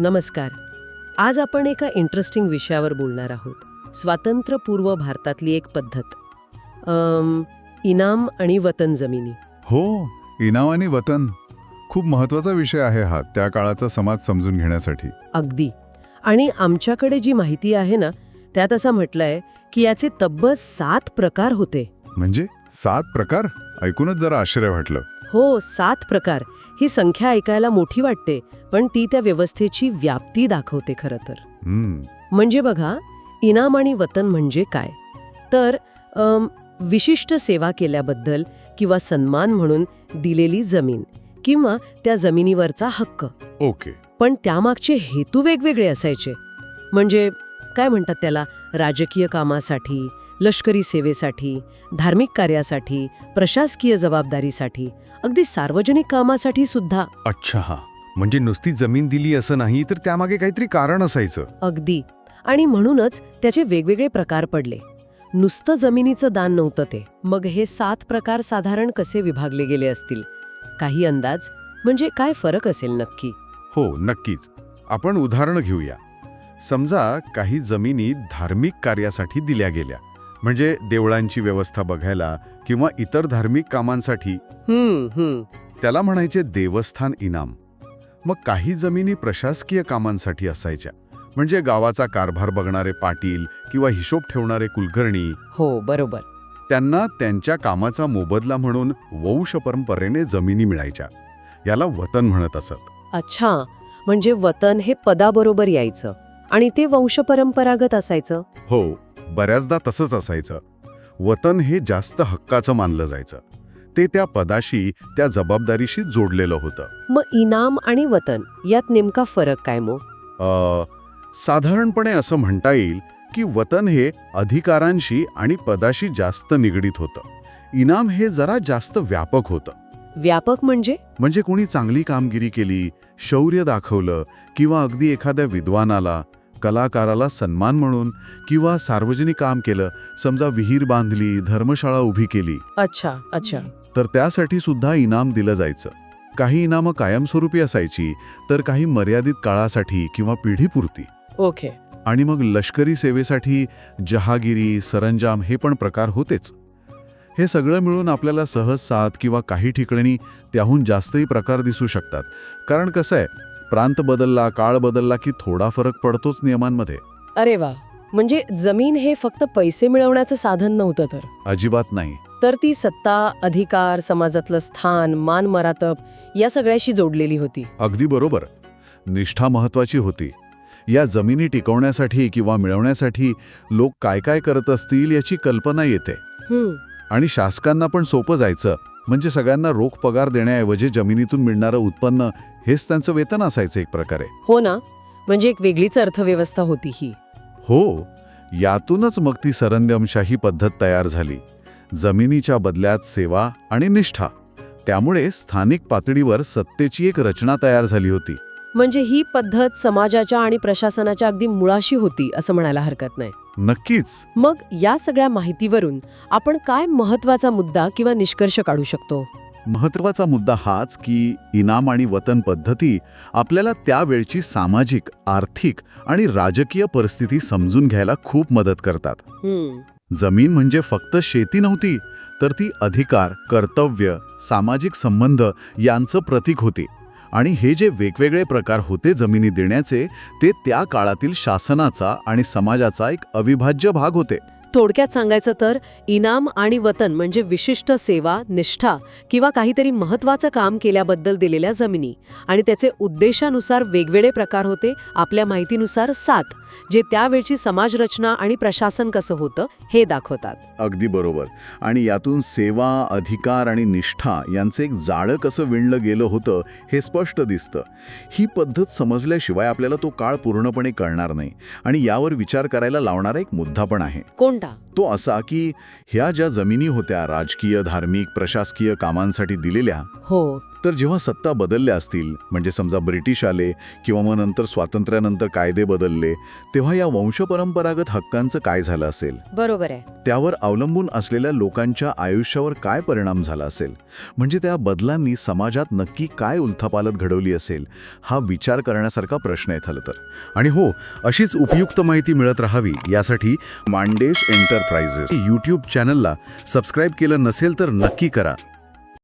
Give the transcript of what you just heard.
नमस्कार. आज आपण एका इंटरेस्टिंग विषयावर बोलणार आहोत. स्वातंत्र्यपूर्व भारतातली एक पद्धत. अम, इनाम आणि वतन जमिनी. हो इनाव आणि वतन खूप महत्त्वाचा विषय आहे हा त्या काळाचा समाज समजून घेण्यासाठी. अगदी. आणि आमच्याकडे जी माहिती आहे ना त्यात असं म्हटलंय की याचे तब्बल सात प्रकार होते. म्हणजे सात प्रकार? ऐकूनच जरा आश्चर्य वाटलं. हो सात प्रकार. ही संख्या ऐकायला मोठी वाटते पण ती त्या व्यवस्थेची व्याप्ती दाखवते खरं तर. म्हणजे बघा इनाम आणि वतन म्हणजे काय? तर अम, विशिष्ट सेवा केल्याबद्दल किंवा सन्मान म्हणून दिलेली जमीन किंवा त्या जमिनीवरचा हक्क. ओके. पण त्यामागचे हेतू वेगवेगळे असायचे. म्हणजे काय म्हणतात त्याला? राजकीय कामासाठी लष्करी सेवेसाठी धार्मिक कार्यासाठी प्रशासकीय जबाबदारीसाठी अगदी सार्वजनिक कामासाठी सुद्धा. अच्छा हा. म्हणजे नुसती जमीन दिली असं नाही तर त्यामागे काहीतरी कारण असायचं. अगदी. आणि म्हणूनच त्याचे वेगवेगळे प्रकार पडले. नुसतं जमिनीचं दान नव्हतं ते. मग हे सात प्रकार साधारण कसे विभागले गेले असतील? काही अंदाज? म्हणजे काय फरक असेल नक्की? हो नक्कीच. आपण उदाहरणं घेऊया. समजा काही जमिनी धार्मिक कार्यासाठी दिल्या गेल्या. म्हणजे देवळांची व्यवस्था बघायला किंवा इतर धार्मिक कामांसाठी? त्याला म्हणायचे देवस्थान इनाम. मग काही जमिनी प्रशासकीय कामांसाठी असायच्या. म्हणजे गावाचा कारभार बघणारे पाटील किंवा हिशोब ठेवणारे कुलकर्णी. हो बरोबर. त्यांना त्यांच्या कामाचा मोबदला म्हणून वंश परंपरेने जमिनी मिळायच्या. याला वतन म्हणत असत. अच्छा. म्हणजे वतन हे पदाबरोबर यायचं. आणि ते वंशपरंपरागत असायचं? हो. बऱ्याचदा तसंच असायचं. वतन हे जास्त हक्काचं मानलं जायचं. ते त्या पदाशी त्या जबाबदारीशी जोडलेलं होतं. मग इनाम आणि वतन यात नेमका फरक काय मग अ, साधारणपणे असं म्हणता येईल की वतन हे अधिकारांशी आणि पदाशी जास्त निगडीत होतं. इनाम हे जरा जास्त व्यापक होतं. व्यापक म्हणजे? म्हणजे कोणी चांगली कामगिरी केली शौर्य दाखवलं किंवा अगदी एखाद्या विद्वानाला कलाकाराला सन्मान म्हणून किंवा सार्वजनिक काम केलं समजा विहीर बांधली धर्मशाळा उभी केली. अच्छा अच्छा. तर त्यासाठी सुद्धा इनाम दिलं जायचं. काही इनामं कायमस्वरूपी असायची तर काही मर्यादित काळासाठी किंवा पिढीपुरती. ओके. आणि मग लष्करी सेवेसाठी जहागिरी सरंजाम हे पण प्रकार होतेच. हे सगळं मिळून आपल्याला सहज साथ किंवा काही ठिकाणी त्याहून जास्तही प्रकार दिसू शकतात. कारण कसं आहे प्रांत बदलला काळ बदलला की थोडा फरक पडतोच नियमांमध्ये. अरे वा. म्हणजे जमीन हे फक्त पैसे मिळवण्याचं साधन नव्हतं तर? अजिबात नाही. तर ती सत्ता अधिकार समाजातलं स्थान मान मरातब या सगळ्याशी जोडलेली होती. अगदी बरोबर. निष्ठा महत्वाची होती. या जमिनी टिकवण्यासाठी किंवा मिळवण्यासाठी लोक काय काय करत असतील याची कल्पना येते. आणि शासकांना पण सोपं जायचं. म्हणजे सगळ्यांना रोख पगार देण्याऐवजी जमिनीतून मिळणारं उत्पन्न हेच त्यांचं वेतन असायचं एक प्रकारे. हो ना? म्हणजे एक वेगळीच अर्थव्यवस्था होती ही. हो यातूनच मग ती सरंद्यमशाही पद्धत तयार झाली. जमिनीच्या बदल्यात सेवा आणि निष्ठा. त्यामुळे स्थानिक पातळीवर सत्तेची एक रचना तयार झाली होती. म्हणजे ही पद्धत समाजाच्या आणि प्रशासनाच्या अगदी मुळाशी होती असं म्हणायला हरकत नाही. नक्कीच. मग या सगळ्या माहितीवरून आपण काय महत्त्वाचा मुद्दा किंवा निष्कर्ष काढू शकतो? महत्त्वाचा मुद्दा हाच की इनाम आणि वतन पद्धती आपल्याला त्यावेळची सामाजिक आर्थिक आणि राजकीय परिस्थिती समजून घ्यायला खूप मदत करतात. जमीन म्हणजे फक्त शेती नव्हती तर ती अधिकार कर्तव्य सामाजिक संबंध यांचं प्रतीक होती. आणि हे जे वेगवेगळे प्रकार होते जमिनी देण्याचे ते त्या काळातील शासनाचा आणि समाजाचा एक अविभाज्य भाग होते. थोडक्यात सांगायचं तर इनाम आणि वतन म्हणजे विशिष्ट सेवा निष्ठा किंवा काहीतरी महत्वाचं काम केल्याबद्दल दिलेल्या जमिनी. आणि त्याचे उद्देशानुसार वेगवेगळे प्रकार होते आपल्या माहितीनुसार सात जे त्यावेळची समाजरचना आणि प्रशासन कसं होतं हे दाखवतात. अगदी बरोबर. आणि यातून सेवा अधिकार आणि निष्ठा यांचं एक जाळं कसं विणलं गेलं होतं हे स्पष्ट दिसतं. ही पद्धत समजल्याशिवाय आपल्याला तो काळ पूर्णपणे कळणार नाही. आणि यावर विचार करायला लावणारा एक मुद्दा पण आहे. 한다. तो असा की ह्या ज्या जमिनी होत्या राजकीय धार्मिक प्रशासकीय कामांसाठी दिलेल्या हो. तर जेव्हा सत्ता बदलल्या असतील म्हणजे समजा ब्रिटिश आले किंवा मग नंतर स्वातंत्र्यानंतर कायदे बदलले तेव्हा या वंशपरंपरागत हक्कांचं काय झालं असेल? बरोबर आहे. त्यावर अवलंबून असलेल्या लोकांच्या आयुष्यावर काय परिणाम झाला असेल? म्हणजे त्या बदलांनी समाजात नक्की काय उलथापालत घडवली असेल हा विचार करण्यासारखा प्रश्न आहे खरं तर. आणि हो अशीच उपयुक्त माहिती मिळत राहावी यासाठी मांडेश एंटरप्राइजेस यूट्यूब चॅनलला सबस्क्राईब केलं नसेल तर नक्की करा.